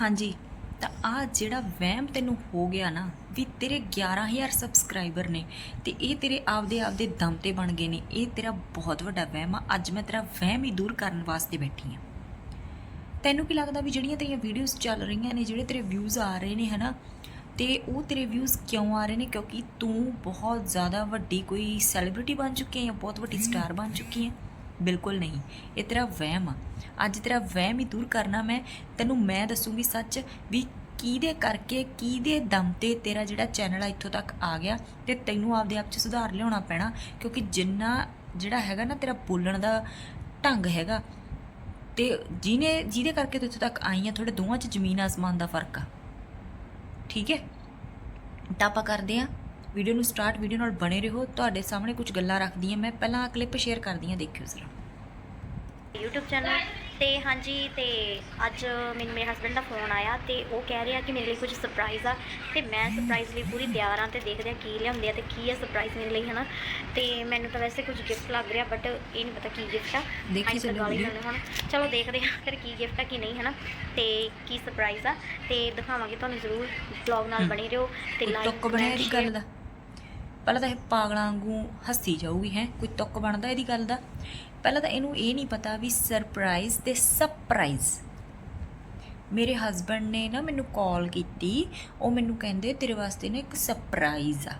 ਹਾਂਜੀ। ਤਾਂ ਆ ਜਿਹੜਾ ਵਹਿਮ ਤੈਨੂੰ ਹੋ ਗਿਆ ਨਾ ਵੀ ਤੇਰੇ 11000 ਸਬਸਕ੍ਰਾਈਬਰ ਨੇ ਤੇ ਇਹ ਤੇਰੇ ਆਪਦੇ ਆਪਦੇ ਦਮ ਤੇ ਬਣ ਗਏ ਨੇ ਇਹ ਤੇਰਾ ਬਹੁਤ ਵੱਡਾ ਵਹਿਮ ਆ। ਅੱਜ ਮੈਂ ਤੇਰਾ ਵਹਿਮ ਹੀ ਦੂਰ ਕਰਨ ਵਾਸਤੇ ਬੈਠੀ ਆ। ਤੈਨੂੰ ਕੀ ਲੱਗਦਾ ਵੀ ਜਿਹੜੀਆਂ ਤੇਰੀਆਂ ਵੀਡੀਓਜ਼ ਚੱਲ ਰਹੀਆਂ ਨੇ ਜਿਹੜੇ ਤੇਰੇ ਵਿਊਜ਼ ਆ ਰਹੇ ਨੇ ਹਨਾ? ਤੇ ਉਹ ਤੇਰੇ ਵਿਊਜ਼ ਕਿਉਂ ਆ ਰਹੇ ਨੇ? ਕਿਉਂਕਿ ਤੂੰ ਬਹੁਤ ਜ਼ਿਆਦਾ ਵੱਡੀ ਕੋਈ ਸੈਲੀਬ੍ਰਿਟੀ ਬਣ ਚੁੱਕੀ ਹੈ ਜਾਂ ਬਹੁਤ ਵੱਡੀ ਸਟਾਰ ਬਣ ਚੁੱਕੀ ਹੈ ਬਿਲਕੁਲ ਨਹੀਂ। ਇਹ ਤੇਰਾ ਵਹਿਮ ਆ। ਅੱਜ ਤੇਰਾ ਵਹਿਮ ਹੀ ਦੂਰ ਕਰਨਾ ਮੈਂ। ਤੈਨੂੰ ਮੈਂ ਦੱਸੂਗੀ ਸੱਚ ਵੀ ਕਿਹਦੇ ਕਰਕੇ, ਕਿਹਦੇ ਦਮ ਤੇ ਤੇਰਾ ਜਿਹੜਾ ਚੈਨਲ ਆ ਇੱਥੋਂ ਤੱਕ ਆ ਗਿਆ ਤੇ ਤੈਨੂੰ ਆਪਦੇ ਆਪ 'ਚ ਸੁਧਾਰ ਲਿਆਉਣਾ ਪੈਣਾ। ਕਿਉਂਕਿ ਜਿੰਨਾ ਜਿਹੜਾ ਹੈਗਾ ਨਾ ਤੇਰਾ ਬੋਲਣ ਦਾ ਢੰਗ ਹੈਗਾ ਤੇ ਜਿਹਨੇ, ਜਿਹਦੇ ਕਰਕੇ ਤੂੰ ਇੱਥੋਂ ਤੱਕ ਆਈ ਆ, ਤੁਹਾਡੇ ਦੋਵਾਂ 'ਚ ਜ਼ਮੀਨ ਆਸਮਾਨ ਦਾ ਫ਼ਰਕ ਆ। ਠੀਕ ਹੈ? ਤਾਂ ਆਪਾਂ ਕਰਦੇ ਆ ਵੀਡੀਓ ਨੂੰ ਸਟਾਰਟ ਵੀਡੀਓ ਨਾਲ ਬਣੇ ਰਹੋ ਤੁਹਾਡੇ ਸਾਹਮਣੇ ਕੁਝ ਗੱਲਾਂ ਰੱਖਦੀ ਆ ਮੈਂ ਪਹਿਲਾਂ ਕਲਿੱਪ ਸ਼ੇਅਰ ਕਰਦੀ ਆ ਦੇਖਿਓ ਜ਼ਰਾ। YouTube ਚੈਨਲ ਤੇ ਹਾਂਜੀ ਤੇ ਅੱਜ ਮੈਨੂੰ ਮੇਰੇ ਹਸਬੰਡ ਦਾ ਫੋਨ ਆਇਆ ਤੇ ਉਹ ਕਹਿ ਰਿਹਾ ਕਿ ਮੇਰੇ ਲਈ ਕੁਝ ਸਰਪ੍ਰਾਈਜ਼ ਆ ਤੇ ਮੈਂ ਸਰਪ੍ਰਾਈਜ਼ ਲਈ ਪੂਰੀ ਤਿਆਰ ਆ ਤੇ ਦੇਖਦੇ ਆ ਕੀ ਲਿਆਉਂਦੇ ਆ ਤੇ ਕੀ ਆ ਸਰਪ੍ਰਾਈਜ਼ ਮੇਰੇ ਲਈ ਹਨਾ? ਤੇ ਮੈਨੂੰ ਤਾਂ ਵੈਸੇ ਕੁਝ ਗਿਫਟ ਲੱਗ ਰਿਹਾ ਬਟ ਇਹ ਨਹੀਂ ਪਤਾ ਕੀ ਗਿਫਟ ਆ। ਦੇਖੀ ਚੱਲੋ ਹੁਣ ਚਲੋ ਦੇਖਦੇ ਆ ਫਿਰ ਕੀ ਗਿਫਟ ਆ ਕੀ ਨਹੀਂ ਹਨਾ? ਤੇ ਕੀ ਸਰਪ੍ਰਾਈਜ਼ ਆ ਤੇ ਦਿਖਾਵਾਂਗੇ ਤੁਹਾਨੂੰ ਜ਼ਰੂਰ ਵਲੌਗ ਨਾਲ। ਬਣੇ ਰਹੋ ਤੇ ਲਾਈਕ ਗੱਲ ਦਾ। ਪਹਿਲਾਂ ਤਾਂ ਇਹ ਪਾਗਲਾਂ ਵਾਂਗੂ ਹੱਸੀ ਜਾਊਗੀ, ਹੈ, ਕੋਈ ਤੁੱਕ ਬਣਦਾ ਇਹਦੀ ਗੱਲ ਦਾ? ਪਹਿਲਾਂ ਤਾਂ ਇਹਨੂੰ ਇਹ ਨਹੀਂ ਪਤਾ ਵੀ ਸਰਪ੍ਰਾਈਜ਼ ਤੇ ਸਰਪ੍ਰਾਈਜ਼ ਮੇਰੇ ਹਸਬੰਡ ਨੇ ਨਾ ਮੈਨੂੰ ਕਾਲ ਕੀਤੀ, ਉਹ ਮੈਨੂੰ ਕਹਿੰਦੇ ਤੇਰੇ ਵਾਸਤੇ ਨਾ ਇੱਕ ਸਰਪ੍ਰਾਈਜ਼ ਆ।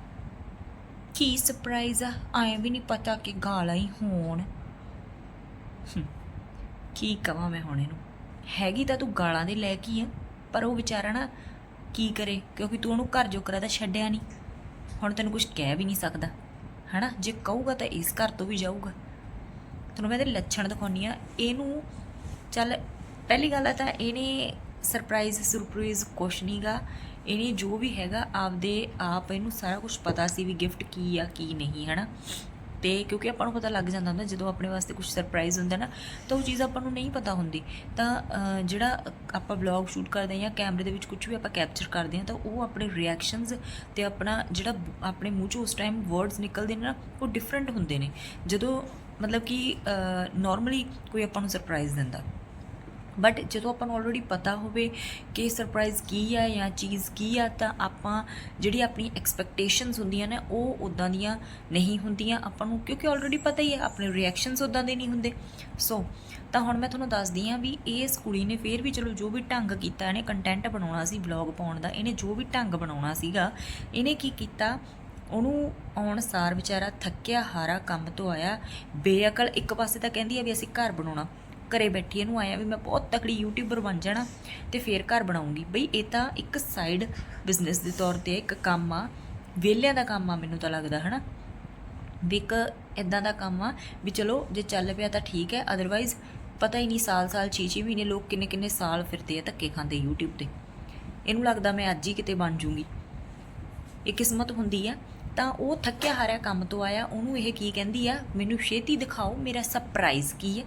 ਕੀ ਸਰਪ੍ਰਾਈਜ਼ ਆ? ਐਂ ਵੀ ਨਹੀਂ ਪਤਾ ਕਿ ਗਾਲਾਂ ਹੀ ਹੋਣ। ਕੀ ਕਵਾਂ ਮੈਂ ਹੁਣ ਇਹਨੂੰ? ਹੈਗੀ ਤਾਂ ਤੂੰ ਗਾਲਾਂ ਦੇ ਲੈ ਕੇ ਆ, ਪਰ ਉਹ ਵਿਚਾਰਾ ਨਾ ਕੀ ਕਰੇ? ਕਿਉਂਕਿ ਤੂੰ ਉਹਨੂੰ ਘਰ ਜੋ ਕਰਾ ਤਾਂ ਛੱਡਿਆ ਨਹੀਂ। ਹੁਣ ਤੈਨੂੰ ਕੁਝ ਕਹਿ ਵੀ ਨਹੀਂ ਸਕਦਾ। ਹਨਾ? ਜੇ ਕਹੂਗਾ ਤਾਂ ਇਸ ਘਰ ਤੋਂ ਵੀ ਜਾਊਗਾ। ਤੁਹਾਨੂੰ ਮੈਂ ਇਹਦੇ ਲੱਛਣ ਦਿਖਾਉਣੀ ਆ। ਇਹਨੂੰ ਚੱਲ, ਪਹਿਲੀ ਗੱਲ ਤਾਂ ਇਹਨੇ ਸਰਪ੍ਰਾਈਜ਼ ਸਰਪ੍ਰਾਈਜ਼ ਕੁਛ ਨਹੀਂਗਾ ਇਹਨੇ ਜੋ ਵੀ ਹੈਗਾ ਆਪਦੇ ਆਪ ਇਹਨੂੰ ਸਾਰਾ ਕੁਝ ਪਤਾ ਸੀ ਵੀ ਗਿਫਟ ਕੀ ਆ, ਕੀ ਨਹੀਂ, ਹਨਾ? ਤੇ ਕਿਉਂਕਿ ਆਪਾਂ ਨੂੰ ਪਤਾ ਲੱਗ ਜਾਂਦਾ ਹੁੰਦਾ, ਜਦੋਂ ਆਪਣੇ ਵਾਸਤੇ ਕੁਝ ਸਰਪ੍ਰਾਈਜ਼ ਹੁੰਦਾ ਨਾ, ਤਾਂ ਉਹ ਚੀਜ਼ ਆਪਾਂ ਨੂੰ ਨਹੀਂ ਪਤਾ ਹੁੰਦੀ। ਤਾਂ ਜਿਹੜਾ ਆਪਾਂ ਵਲੌਗ ਸ਼ੂਟ ਕਰਦੇ ਹਾਂ ਜਾਂ ਕੈਮਰੇ ਦੇ ਵਿੱਚ ਕੁਝ ਵੀ ਆਪਾਂ ਕੈਪਚਰ ਕਰਦੇ ਹਾਂ, ਤਾਂ ਉਹ ਆਪਣੇ ਰਿਐਕਸ਼ਨਸ ਤੇ ਆਪਣਾ ਜਿਹੜਾ ਆਪਣੇ ਮੂੰਹ ਚੋਂ ਉਸ ਟਾਈਮ ਵਰਡਸ ਨਿਕਲਦੇ ਨੇ ਨਾ, ਉਹ ਡਿਫਰੈਂਟ ਹੁੰਦੇ ਨੇ। ਜਦੋਂ ਮਤਲਬ ਕਿ ਨਾਰਮਲੀ ਕੋਈ ਆਪਾਂ ਨੂੰ ਸਰਪ੍ਰਾਈਜ਼ ਦਿੰਦਾ। ਬਟ ਜਦੋਂ ਆਪਾਂ ਨੂੰ ਆਲਰੇਡੀ ਪਤਾ ਹੋਵੇ ਕਿ ਸਰਪ੍ਰਾਈਜ਼ ਕੀ ਆ ਜਾਂ ਚੀਜ਼ ਕੀ ਆ, ਤਾਂ ਆਪਾਂ ਜਿਹੜੀ ਆਪਣੀ ਐਕਸਪੈਕਟੇਸ਼ਨਸ ਹੁੰਦੀਆਂ ਨੇ, ਉਹ ਉਦਾਂ ਦੀਆਂ ਨਹੀਂ ਹੁੰਦੀਆਂ ਆਪਾਂ ਨੂੰ, ਕਿਉਂਕਿ ਆਲਰੇਡੀ ਪਤਾ ਹੀ ਹੈ, ਆਪਣੇ ਰਿਐਕਸ਼ਨਸ ਉਦਾਂ ਦੇ ਨਹੀਂ ਹੁੰਦੇ। ਸੋ ਤਾਂ ਹੁਣ ਮੈਂ ਤੁਹਾਨੂੰ ਦੱਸਦੀ ਹਾਂ ਵੀ ਇਸ ਕੁੜੀ ਨੇ ਫੇਰ ਵੀ ਚਲੋ ਜੋ ਵੀ ਢੰਗ ਕੀਤਾ, ਇਹਨੇ ਕੰਟੈਂਟ ਬਣਾਉਣਾ ਸੀ ਵਲੌਗ ਪਾਉਣ ਦਾ, ਇਹਨੇ ਜੋ ਵੀ ਢੰਗ ਬਣਾਉਣਾ ਸੀਗਾ, ਇਹਨੇ ਕੀ ਕੀਤਾ? ਉਹਨੂੰ ਆਉਣ ਸਾਰ ਵਿਚਾਰਾ ਥੱਕਿਆ, ਹਾਰਾ ਕੰਮ ਤੋਂ ਆਇਆ, ਬੇਅਕਲ ਇੱਕ ਪਾਸੇ ਤਾਂ ਕਹਿੰਦੀ ਆ ਵੀ ਅਸੀਂ ਘਰ ਬਣਾਉਣਾ। ਘਰੇ ਬੈਠੀ ਇਹਨੂੰ ਆਇਆ ਵੀ ਮੈਂ ਬਹੁਤ ਤਕੜੀ ਯੂਟਿਊਬਰ ਬਣ ਜਾਣਾ ਤੇ ਫੇਰ ਘਰ ਬਣਾਉਂਗੀ। ਬਈ ਇਹ ਤਾਂ ਇੱਕ ਸਾਈਡ ਬਿਜ਼ਨਸ ਦੇ ਤੌਰ ਤੇ ਇੱਕ ਕੰਮ ਆ। ਵਿਹਲਿਆਂ ਦਾ ਕੰਮ ਆ ਮੈਨੂੰ ਤਾਂ ਲੱਗਦਾ, ਹਨਾ? ਵੀ ਇੱਕ ਇਦਾਂ ਦਾ ਕੰਮ ਆ ਵੀ ਚਲੋ, ਜੇ ਚੱਲ ਪਿਆ ਤਾਂ ਠੀਕ ਹੈ ਅਦਰਵਾਈਜ਼ ਪਤਾ ਹੀ ਨਹੀਂ ਸਾਲ-ਸਾਲ 6-6 ਮਹੀਨੇ ਲੋਕ ਕਿੰਨੇ-ਕਿੰਨੇ ਸਾਲ ਫਿਰਦੇ ਆ ਧੱਕੇ ਖਾਂਦੇ YouTube ਤੇ। ਇਹਨੂੰ ਲੱਗਦਾ ਮੈਂ ਅੱਜ ਹੀ ਕਿਤੇ ਬਣ ਜੂੰਗੀ। ਇਹ ਕਿਸਮਤ ਹੁੰਦੀ ਆ। ਤਾਂ ਉਹ ਥੱਕਿਆ ਹਾਰਿਆ ਕੰਮ ਤੋਂ ਆਇਆ, ਉਹਨੂੰ ਇਹ ਕੀ ਕਹਿੰਦੀ ਆ, ਮੈਨੂੰ ਛੇਤੀ ਦਿਖਾਓ, ਮੇਰਾ ਸਰਪ੍ਰਾਈਜ਼ ਕੀ ਹੈ?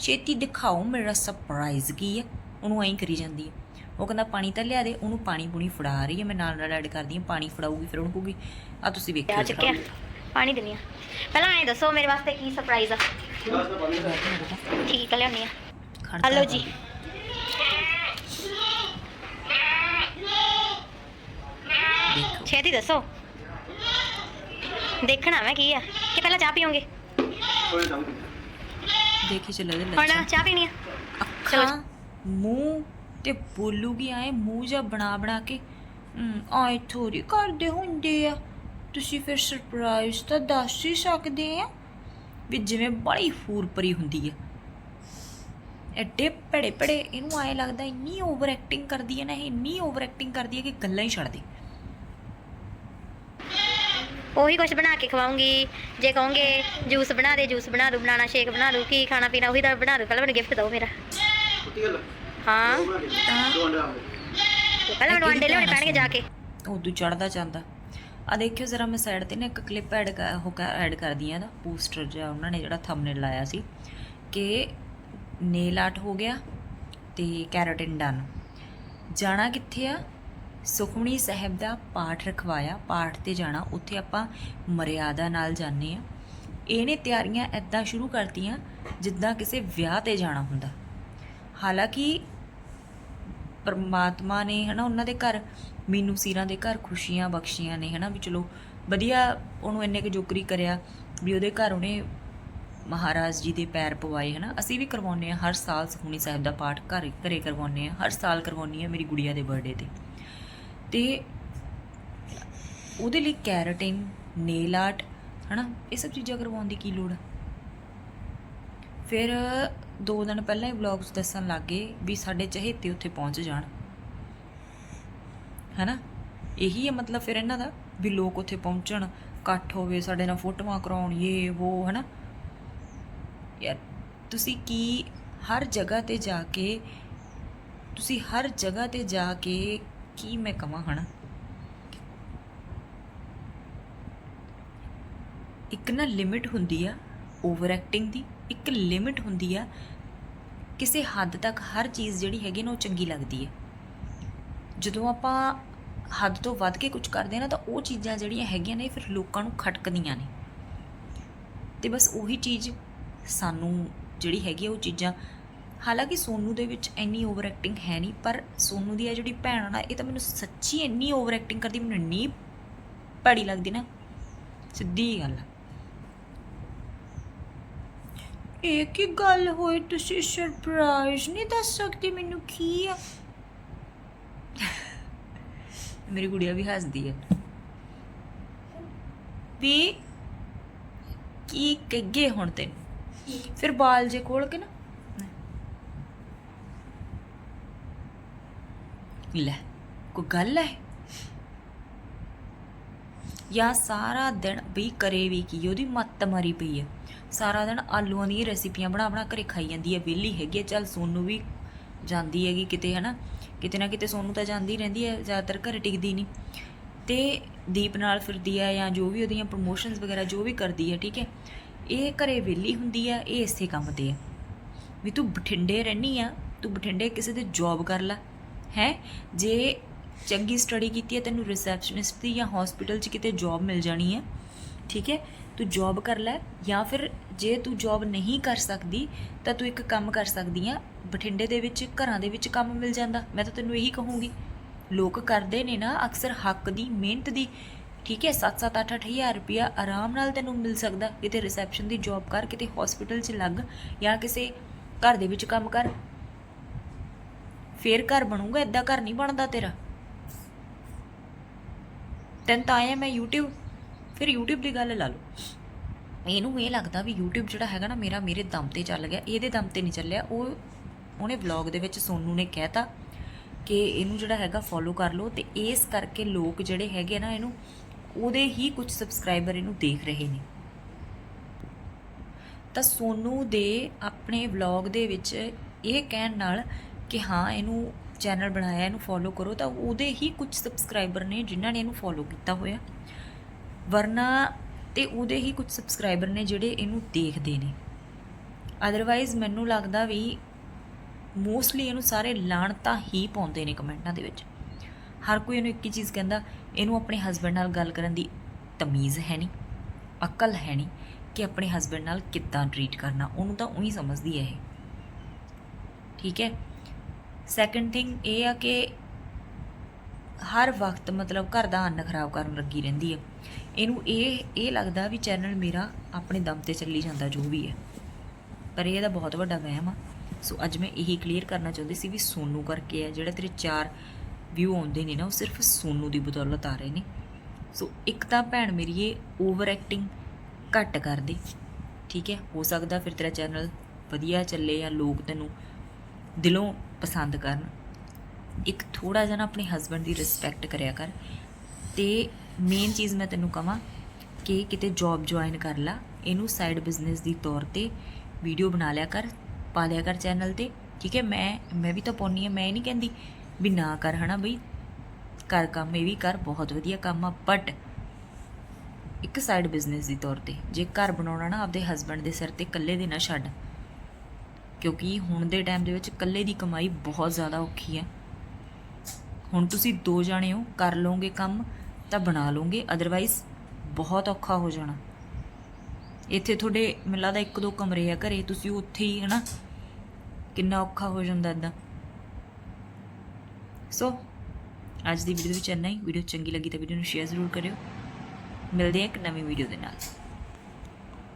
ਛੇਤੀ ਦਿਖਾਓ ਮੇਰਾ ਸਰਪ੍ਰਾਈਜ਼ ਕੀ ਹੈ? ਉਹਨੂੰ ਐਂ ਕਰੀ ਜਾਂਦੀ ਹੈ। ਉਹ ਕਹਿੰਦਾ ਪਾਣੀ ਤਾਂ ਲਿਆ ਦੇ ਉਹਨੂੰ ਪਾਣੀ ਪੂਣੀ ਫੜਾ ਰਹੀ ਹੈ ਮੈਂ ਨਾਲ ਨਾਲ ਐਡ ਕਰਦੀ ਹਾਂ ਪਾਣੀ ਫੜਾਊਗੀ ਫਿਰ ਉਹਨੂੰ ਕਹੂਗੀ ਆ ਤੁਸੀਂ ਆ ਵੇਖਿਓ ਚੁੱਕਿਆ ਪਾਣੀ ਦਿੰਨੀ ਆ ਪਹਿਲਾਂ ਐਂ ਦੱਸੋ ਮੇਰੇ ਵਾਸਤੇ ਕੀ ਸਰਪ੍ਰਾਈਜ਼ ਆ? ਠੀਕ ਆ ਲਿਆਉਣੀ ਆ ਹਲੋ ਜਾ ਦੇਖੋ। ਛੇਤੀ ਦੱਸੋ। ਦੇਖਣਾ ਮੈਂ ਕੀ ਆ ਕਿ ਪਹਿਲਾਂ ਚਾਹ ਪੀਓਗੇ? ਦੇਖੀ ਚੱਲੋ ਇਹਦੇ ਹੁਣ ਲੱਛਣ। ਚਾਹ ਪੀਣੀ ਆ? ਅੱਖਾਂ ਮੂੰਹ ਤੇ ਬੋਲੂਗੀ ਆਏ ਮੂੰਹ ਜਾਂ ਬਣਾ ਬਣਾ ਕੇ। ਹਮ, ਆਏ ਥੋੜੀ ਕਰਦੇ ਹੁੰਦੇ ਆ। ਤੁਸੀਂ ਫਿਰ ਸਰਪ੍ਰਾਈਜ਼ ਤਾਂ ਦੱਸ ਹੀ ਸਕਦੇ ਆ ਵੀ ਜਿਵੇਂ ਬੜੀ ਫੂਰ ਪਰੀ ਹੁੰਦੀ ਆ। ਐਡੇ ਭੜੇ ਭੜੇ ਇਹਨੂੰ ਆਏ ਲੱਗਦਾ ਇੰਨੀ ਓਵਰ ਐਕਟਿੰਗ ਕਰਦੀ ਹੈ ਨਾ ਇਹ ਇੰਨੀ ਓਵਰ ਐਕਟਿੰਗ ਕਰਦੀ ਹੈ ਕਿ ਗੱਲਾਂ ਹੀ ਛੱਡ ਦੇ। ਉਹੀ ਕੁਝ ਬਣਾ ਕੇ ਖਵਾਉਂਗੀ। ਜੇ ਕਹੋਗੇ ਜੂਸ ਬਣਾ ਦੇ ਜੂਸ ਬਣਾ ਦੂ ਬਣਾਣਾ ਸ਼ੇਕ ਬਣਾ ਦੂ ਕੀ ਖਾਣਾ ਪੀਣਾ ਉਹੀ ਤਾਂ ਬਣਾ ਦੂ ਪਹਿਲਾਂ ਮੈਨੂੰ ਗਿਫਟ ਦਿਓ ਮੇਰਾ। ਹਾਂ। ਪਹਿਲਾਂ ਮੈਨੂੰ ਅੰਡੇ ਲਿਆਉਣੇ ਪੈਣਗੇ ਜਾ ਕੇ। ਉਦੋਂ ਚੜਦਾ ਜਾਂਦਾ ਆ ਦੇਖਿਓ ਜ਼ਰਾ ਮੈਂ ਸਾਈਡ ਤੇ ਨਾ ਇੱਕ ਕਲਿੱਪ ਐਡ ਹੋ ਐਡ ਕਰਦੀ ਆ ਇਹਦਾ ਪੋਸਟਰ ਜਿਹਾ ਉਹਨਾਂ ਨੇ ਜਿਹੜਾ ਥੰਬਨੇਲ ਲਾਇਆ ਸੀ ਕਿ ਨੇਲ ਆਰਟ ਹੋ ਗਿਆ ਤੇ ਕੈਰਾਟਿਨ ਡਨ ਜਾਣਾ ਕਿੱਥੇ ਆ? ਸੁਖਮਣੀ ਸਾਹਿਬ ਦਾ ਪਾਠ ਰਖਵਾਇਆ, ਪਾਠ ਤੇ ਜਾਣਾ, ਉੱਥੇ ਆਪਾਂ ਮਰਿਆਦਾ ਨਾਲ ਜਾਂਦੇ ਆ ਇਹਨੇ ਤਿਆਰੀਆਂ ਐਦਾਂ ਸ਼ੁਰੂ ਕਰਤੀਆਂ, ਜਿੱਦਾਂ ਕਿਸੇ ਵਿਆਹ ਤੇ ਜਾਣਾ ਹੁੰਦਾ। ਹਾਲਾਂਕਿ ਪਰਮਾਤਮਾ ਨੇ ਹਨਾ, ਉਹਨਾਂ ਦੇ ਘਰ ਮੀਨੂ ਸੀਰਾਂ ਦੇ ਘਰ ਖੁਸ਼ੀਆਂ ਬਖਸ਼ੀਆਂ ਨੇ ਹਨਾ, ਵੀ ਚਲੋ ਵਧੀਆ ਉਹਨੂੰ ਇੰਨੇ ਕੁ ਜੋਕਰੀ ਕਰਿਆ, ਵੀ ਉਹਦੇ ਘਰ ਉਹਨੇ ਮਹਾਰਾਜ ਜੀ ਦੇ ਪੈਰ ਪਵਾਏ ਹਨਾ। ਅਸੀਂ ਵੀ ਕਰਵਾਉਂਦੇ ਆ ਹਰ ਸਾਲ ਸੁਖਮਨੀ ਸਾਹਿਬ ਦਾ ਪਾਠ ਘਰ, ਘਰੇ ਕਰਵਾਉਂਦੇ ਆ ਹਰ ਸਾਲ ਕਰਵਾਉਂਦੀ ਆ ਮੇਰੀ ਗੁੜੀਆ ਦੇ ਬਰਥਡੇ ਤੇ। ਤੇ ਉਹਦੇ ਲਈ ਕੈਰਾਟਿਨ, ਨੇਲ ਆਰਟ, ਹਨਾ, ਇਹ ਸਭ ਚੀਜ਼ਾਂ ਕਰਵਾਉਣ ਦੀ ਕੀ ਲੋੜ ਹੈ ਫਿਰ ਦੋ ਦਿਨ ਪਹਿਲਾਂ ਹੀ ਵਲੌਗਸ ਦੱਸਣ ਲੱਗੇ ਵੀ ਸਾਡੇ ਚਹੇਤੇ ਉੱਥੇ ਪਹੁੰਚ ਜਾਣ। ਹਨਾ? ਇਹੀ ਹੈ ਮਤਲਬ ਫਿਰ ਇਹਨਾਂ ਦਾ ਵੀ ਲੋਕ ਉੱਥੇ ਪਹੁੰਚਣ, ਇਕੱਠ ਹੋਵੇ, ਸਾਡੇ ਨਾਲ ਫੋਟੋਆਂ ਕਰਾਉਣ ਇਹ ਉਹ ਹਨਾ? ਯਾਰ, ਤੁਸੀਂ ਕੀ ਹਰ ਜਗ੍ਹਾ ਤੇ ਜਾ ਕੇ, ਤੁਸੀਂ ਹਰ ਜਗ੍ਹਾ ਤੇ ਜਾ ਕੇ ਕੀ ਮੈਂ ਕਵਾਂ ਹਨਾ? ਇੱਕ ਨਾ ਲਿਮਿਟ ਹੁੰਦੀ ਆ ਓਵਰ ਐਕਟਿੰਗ ਦੀ, ਇੱਕ ਲਿਮਿਟ ਹੁੰਦੀ ਆ ਕਿਸੇ ਹੱਦ ਤੱਕ ਹਰ ਚੀਜ਼ ਜਿਹੜੀ ਹੈਗੀ ਨਾ ਉਹ ਚੰਗੀ ਲੱਗਦੀ ਹੈ ਜਦੋਂ ਆਪਾਂ ਹੱਦ ਤੋਂ ਵੱਧ ਕੇ ਕੁਝ ਕਰਦੇ ਆ ਨਾ ਤਾਂ ਉਹ ਚੀਜ਼ਾਂ ਜਿਹੜੀਆਂ ਹੈਗੀਆਂ ਨੇ ਫਿਰ ਲੋਕਾਂ ਨੂੰ ਖਟਕਦੀਆਂ ਨੇ। ਤੇ ਬਸ ਉਹੀ ਚੀਜ਼ ਸਾਨੂੰ ਜਿਹੜੀ ਹੈਗੀ ਆ ਉਹ ਚੀਜ਼ਾਂ ਹਾਲਾਂਕਿ ਸੋਨੂ ਦੇ ਵਿੱਚ ਇੰਨੀ ਓਵਰ ਐਕਟਿੰਗ ਹੈ ਨਹੀਂ ਪਰ ਸੋਨੂ ਦੀ ਆ ਜਿਹੜੀ ਭੈਣ ਆ ਨਾ ਇਹ ਤਾਂ ਮੈਨੂੰ ਸੱਚੀ ਇੰਨੀ ਓਵਰ ਐਕਟਿੰਗ ਕਰਦੀ ਮੈਨੂੰ ਇੰਨੀ ਭੈੜੀ ਲੱਗਦੀ ਨਾ। ਸਿੱਧੀ ਗੱਲ ਆ। ਇਹ ਕੀ ਗੱਲ ਹੋਈ? ਤੁਸੀਂ ਸਰਪ੍ਰਾਈਜ਼ ਨਹੀਂ ਦੱਸ ਸਕਦੇ ਮੈਨੂੰ ਕੀ ਆ? ਮੇਰੀ ਗੁੜੀਆ ਵੀ ਹੱਸਦੀ ਹੈ ਵੀ ਕੀ ਕੱਗੇ ਹੁਣ ਤੈਨੂੰ? ਫਿਰ ਬਾਲ ਜੇ ਖੋਲ ਕੇ ਨਾ। ਲੈ, ਕੋਈ ਗੱਲ ਹੈ ਜਾਂ ਸਾਰਾ ਦਿਨ ਵੀ ਕਰੇ ਵੀ ਕੀ, ਉਹਦੀ ਮੱਤ ਮਾਰੀ ਪਈ ਹੈ ਸਾਰਾ ਦਿਨ ਆਲੂਆਂ ਦੀਆਂ ਰੈਸਿਪੀਆਂ ਬਣਾ ਬਣਾ ਘਰੇ ਖਾਈ ਜਾਂਦੀ ਹੈ ਵਿਹਲੀ ਹੈਗੀ ਹੈ ਚੱਲ ਸੋਨੂੰ ਵੀ ਜਾਂਦੀ ਹੈਗੀ ਕਿਤੇ, ਹਨਾ? ਕਿਤੇ ਨਾ ਕਿਤੇ ਸੋਨੂੰ ਤਾਂ ਜਾਂਦੀ ਰਹਿੰਦੀ ਹੈ ਜ਼ਿਆਦਾਤਰ ਘਰੇ ਟਿਕਦੀ ਨਹੀਂ ਤੇ ਦੀਪ ਨਾਲ ਫਿਰਦੀ ਹੈ ਜਾਂ ਜੋ ਵੀ ਉਹਦੀਆਂ ਪ੍ਰੋਮੋਸ਼ਨਸ ਵਗੈਰਾ ਜੋ ਵੀ ਕਰਦੀ ਹੈ ਠੀਕ ਹੈ ਇਹ ਘਰੇ ਵਿਹਲੀ ਹੁੰਦੀ ਹੈ ਇਹ ਇਸੇ ਕੰਮ ਤੇ ਹੈ ਵੀ ਤੂੰ ਬਠਿੰਡੇ ਰਹਿਨੀ ਆ, ਤੂੰ ਬਠਿੰਡੇ ਕਿਸੇ ਦੇ ਜੌਬ ਕਰ ਲੈ। ਹੈ? ਜੇ ਚੰਗੀ ਸਟੱਡੀ ਕੀਤੀ ਹੈ, ਤੈਨੂੰ ਰਿਸੈਪਸ਼ਨਿਸਟ ਦੀ ਜਾਂ ਹਸਪੀਟਲ 'ਚ ਕਿਤੇ ਜੌਬ ਮਿਲ ਜਾਣੀ ਹੈ, ਠੀਕ ਹੈ? ਤੂੰ ਜੌਬ ਕਰ ਲੈ ਜਾਂ ਫਿਰ ਜੇ ਤੂੰ ਜੌਬ ਨਹੀਂ ਕਰ ਸਕਦੀ, ਤਾਂ ਤੂੰ ਇੱਕ ਕੰਮ ਕਰ ਸਕਦੀ ਆ, ਬਠਿੰਡੇ ਦੇ ਵਿੱਚ, ਘਰਾਂ ਦੇ ਵਿੱਚ ਕੰਮ ਮਿਲ ਜਾਂਦਾ। ਮੈਂ ਤਾਂ ਤੈਨੂੰ ਇਹੀ ਕਹੂੰਗੀ। ਲੋਕ ਕਰਦੇ ਨੇ ਨਾ ਅਕਸਰ ਹੱਕ ਦੀ, ਮਿਹਨਤ ਦੀ, ਠੀਕ ਹੈ? 7-7 8-8 ਹਜ਼ਾਰ ਰੁਪਇਆ ਆਰਾਮ ਨਾਲ ਤੈਨੂੰ ਮਿਲ ਸਕਦਾ। ਕਿਤੇ ਰਿਸੈਪਸ਼ਨ ਦੀ ਜੌਬ ਕਰ, ਕਿਤੇ ਹਸਪੀਟਲ 'ਚ ਲੱਗ ਜਾਂ ਕਿਸੇ ਘਰ ਦੇ ਵਿੱਚ ਕੰਮ ਕਰ। ਫੇਰ ਘਰ ਬਣੂਗਾ, ਏਦਾਂ ਘਰ ਨਹੀਂ ਬਣਦਾ ਤੇਰਾ। ਤੈਨੂੰ ਤਾਂ ਆਇਆ ਮੈਂ YouTube, ਫਿਰ YouTube ਦੀ ਗੱਲ ਲਾ ਲਓ। ਇਹਨੂੰ ਇਹ ਲੱਗਦਾ ਵੀ YouTube ਜਿਹੜਾ ਹੈਗਾ ਨਾ ਮੇਰਾ ਮੇਰੇ ਦਮ ਤੇ ਚੱਲ ਗਿਆ, ਇਹਦੇ ਦਮ ਤੇ ਨਹੀਂ ਚੱਲਿਆ। ਉਹ ਉਹਨੇ ਵਲੌਗ ਦੇ ਵਿੱਚ ਸੋਨੂ ਨੇ ਕਹਿਤਾ ਕਿ ਇਹਨੂੰ ਜਿਹੜਾ ਹੈਗਾ ਫੋਲੋ ਕਰ ਲਓ ਤੇ ਇਸ ਕਰਕੇ ਲੋਕ ਜਿਹੜੇ ਹੈਗੇ ਨਾ ਇਹਨੂੰ, ਉਹਦੇ ਹੀ ਕੁਝ ਸਬਸਕ੍ਰਾਈਬਰ ਇਹਨੂੰ ਦੇਖ ਰਹੇ ਨੇ। ਤਾਂ ਸੋਨੂ ਦੇ ਆਪਣੇ ਵਲੌਗ ਦੇ ਵਿੱਚ ਇਹ ਕਹਿਣ ਨਾਲ ਕਿ ਹਾਂ, ਇਹਨੂੰ ਚੈਨਲ ਬਣਾਇਆ, ਇਹਨੂੰ ਫੋਲੋ ਕਰੋ, ਤਾਂ ਉਹਦੇ ਹੀ ਕੁਝ ਸਬਸਕ੍ਰਾਈਬਰ ਨੇ ਜਿਨ੍ਹਾਂ ਨੇ ਇਹਨੂੰ ਫੋਲੋ ਕੀਤਾ ਹੋਇਆ। ਵਰਨਾ ਤੇ ਉਹਦੇ ਹੀ ਕੁਝ ਸਬਸਕ੍ਰਾਈਬਰ ਨੇ ਜਿਹੜੇ ਇਹਨੂੰ ਦੇਖਦੇ ਨੇ। ਅਦਰਵਾਈਜ਼ ਮੈਨੂੰ ਲੱਗਦਾ ਵੀ ਮੋਸਟਲੀ ਇਹਨੂੰ ਸਾਰੇ ਲਾਣਤਾ ਹੀ ਪਾਉਂਦੇ ਨੇ ਕਮੈਂਟਾਂ ਦੇ ਵਿੱਚ। ਹਰ ਕੋਈ ਇਹਨੂੰ ਇੱਕ ਹੀ ਚੀਜ਼ ਕਹਿੰਦਾ, ਇਹਨੂੰ ਆਪਣੇ ਹਸਬੰਡ ਨਾਲ ਗੱਲ ਕਰਨ ਦੀ ਤਮੀਜ਼ ਹੈ ਨਹੀਂ, ਅਕਲ ਹੈ ਨਹੀਂ ਕਿ ਆਪਣੇ ਹਸਬੰਡ ਨਾਲ ਕਿੱਦਾਂ ਟਰੀਟ ਕਰਨਾ, ਉਹਨੂੰ ਤਾਂ ਉਹੀ ਸਮਝਦੀ ਹੈ ਇਹ। ਠੀਕ ਹੈ? ਸੈਕੰਡ ਥਿੰਗ ਇਹ ਆ ਕਿ ਹਰ ਵਕਤ ਮਤਲਬ ਘਰ ਦਾ ਅੰਨ ਖਰਾਬ ਕਰਨ ਲੱਗੀ ਰਹਿੰਦੀ ਹੈ ਇਹਨੂੰ ਇਹ ਇਹ ਲੱਗਦਾ ਵੀ ਚੈਨਲ ਮੇਰਾ ਆਪਣੇ ਦਮ ਤੇ ਚੱਲੀ ਜਾਂਦਾ ਜੋ ਵੀ ਹੈ। ਪਰ ਇਹ ਇਹਦਾ ਬਹੁਤ ਵੱਡਾ ਵਹਿਮ ਆ। ਸੋ ਅੱਜ ਮੈਂ ਇਹੀ ਕਲੀਅਰ ਕਰਨਾ ਚਾਹੁੰਦੀ ਸੀ ਵੀ ਸੋਨੂ ਕਰਕੇ ਹੈ ਜਿਹੜਾ ਤੇਰੇ ਚਾਰ ਵਿਊ ਆਉਂਦੇ ਨੇ ਨਾ, ਉਹ ਸਿਰਫ ਸੋਨੂ ਦੀ ਬਦੌਲਤ ਆ ਰਹੇ ਨੇ। ਸੋ ਇੱਕ ਤਾਂ ਭੈਣ ਮੇਰੀ ਇਹ ਓਵਰ ਐਕਟਿੰਗ ਘੱਟ ਕਰ ਦੇ ਠੀਕ ਹੈ? ਹੋ ਸਕਦਾ ਫਿਰ ਤੇਰਾ ਚੈਨਲ ਵਧੀਆ ਚੱਲੇ ਜਾਂ ਲੋਕ ਤੈਨੂੰ ਦਿਲੋਂ ਪਸੰਦ ਕਰਨ। ਇੱਕ ਥੋੜਾ ਜਿਹਾ ਨਾ ਆਪਣੇ ਹਸਬੰਡ ਦੀ ਰਿਸਪੈਕਟ ਕਰਿਆ ਕਰ। ਤੇ ਮੇਨ ਚੀਜ਼ ਮੈਂ ਤੈਨੂੰ ਕਹਾਂ ਕਿ ਕਿਤੇ ਜੌਬ ਜੁਆਇਨ ਕਰ ਲਾ। ਇਹਨੂੰ ਸਾਈਡ ਬਿਜ਼ਨਸ ਦੀ ਤੌਰ ਤੇ ਵੀਡੀਓ ਬਣਾ ਲਿਆ ਕਰ, ਪਾ ਲਿਆ ਕਰ ਚੈਨਲ ਤੇ। ਠੀਕ ਹੈ, ਮੈਂ ਮੈਂ ਵੀ ਤਾਂ ਪਾਉਣੀ ਆ ਮੈਂ ਇਹ ਨਹੀਂ ਕਹਿੰਦੀ ਵੀ ਨਾ ਕਰ ਹਨਾ ਬਈ। ਕਰ ਕੰਮ, ਇਹ ਵੀ ਕਰ, ਬਹੁਤ ਵਧੀਆ ਕੰਮ ਆ ਬਟ ਇੱਕ ਸਾਈਡ ਬਿਜ਼ਨਸ ਦੀ ਤੌਰ ਤੇ ਜੇ ਘਰ ਬਣਾਉਣਾ ਨਾ ਆਪਦੇ ਹਸਬੰਡ ਦੇ ਸਿਰ ਤੇ ਇਕੱਲੇ ਦੇ ਨਾ ਛੱਡ ਕਿਉਂਕਿ ਹੁਣ ਦੇ ਟਾਈਮ ਦੇ ਵਿੱਚ ਇਕੱਲੇ ਦੀ ਕਮਾਈ ਬਹੁਤ ਜ਼ਿਆਦਾ ਔਖੀ ਹੈ। ਹੁਣ ਤੁਸੀਂ ਦੋ ਜਾਣੇ ਹੋ, ਕਰ ਲਓਗੇ ਕੰਮ, ਤਾਂ ਬਣਾ ਲਓਗੇ ਅਦਰਵਾਈਜ਼ ਬਹੁਤ ਔਖਾ ਹੋ ਜਾਣਾ। ਇੱਥੇ ਤੁਹਾਡੇ, ਮੈਨੂੰ ਲੱਗਦਾ ਇੱਕ ਦੋ ਕਮਰੇ ਆ ਘਰੇ, ਤੁਸੀਂ ਉੱਥੇ ਹੀ, ਹਨਾ? ਕਿੰਨਾ ਔਖਾ ਹੋ ਜਾਂਦਾ ਇਦਾਂ ਸੋ ਅੱਜ ਦੀ ਵੀਡੀਓ ਵਿੱਚ ਇੰਨਾ ਹੀ। ਵੀਡੀਓ ਚੰਗੀ ਲੱਗੀ ਤਾਂ ਵੀਡੀਓ ਨੂੰ ਸ਼ੇਅਰ ਜ਼ਰੂਰ ਕਰਿਓ। ਮਿਲਦੇ ਹਾਂ ਇੱਕ ਨਵੀਂ ਵੀਡੀਓ ਦੇ ਨਾਲ।